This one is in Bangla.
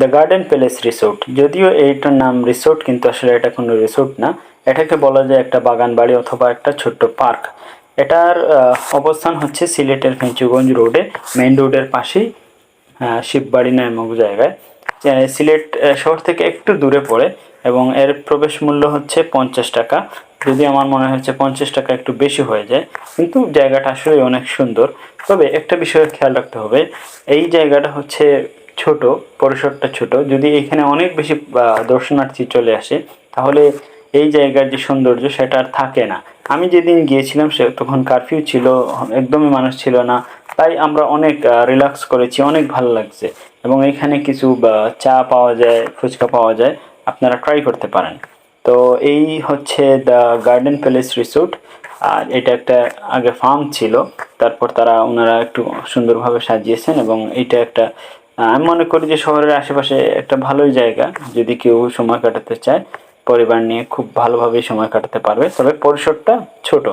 দ্য গার্ডেন প্যালেস রিসোর্ট যদিও এইটার নাম রিসোর্ট কিন্তু আসলে এটা কোনো রিসোর্ট না। এটাকে বলা যায় একটা বাগান বাড়ি অথবা একটা ছোট্ট পার্ক। এটার অবস্থান হচ্ছে সিলেটের ফেঞ্চুগঞ্জ রোডে মেইন রোডের পাশেই শিববাড়ি নামক জায়গায়। সিলেট শহর থেকে একটু দূরে পড়ে এবং এর প্রবেশ মূল্য হচ্ছে পঞ্চাশ টাকা। যদি আমার মনে হচ্ছে পঞ্চাশ টাকা একটু বেশি হয়ে যায়, কিন্তু জায়গাটা আসলে অনেক সুন্দর। তবে একটা বিষয়ে খেয়াল রাখতে হবে, এই জায়গাটা হচ্ছে ছোট, পরিসরটা ছোট। যদি এখানে অনেক বেশি দর্শনার্থী চলে আসে, তাহলে এই জায়গার যে সৌন্দর্য সেটা আর থাকে না। আমি যেদিন গিয়েছিলাম সে, তখন কারফিউ ছিল, একদমই মানুষ ছিল না। তাই আমরা অনেক রিল্যাক্স করেছি, অনেক ভালো লাগছে। এবং এখানে কিছু চা পাওয়া যায়, ফুচকা পাওয়া যায়, আপনারা ট্রাই করতে পারেন। তো এই হচ্ছে দ্য গার্ডেন প্যালেস রিসোর্ট আর এটা একটা আগে ফার্ম ছিল। তারপর তারা ওনারা একটু সুন্দরভাবে সাজিয়েছেন এবং এটা একটা আমি মনে করি যে শহরের আশেপাশে একটা ভালোই জায়গা, যদি কেউ সময় কাটাতে চায়, পরিবার নিয়ে খুব ভালোভাবেই সময় কাটাতে পারবে। তবে পরিসরটা ছোট।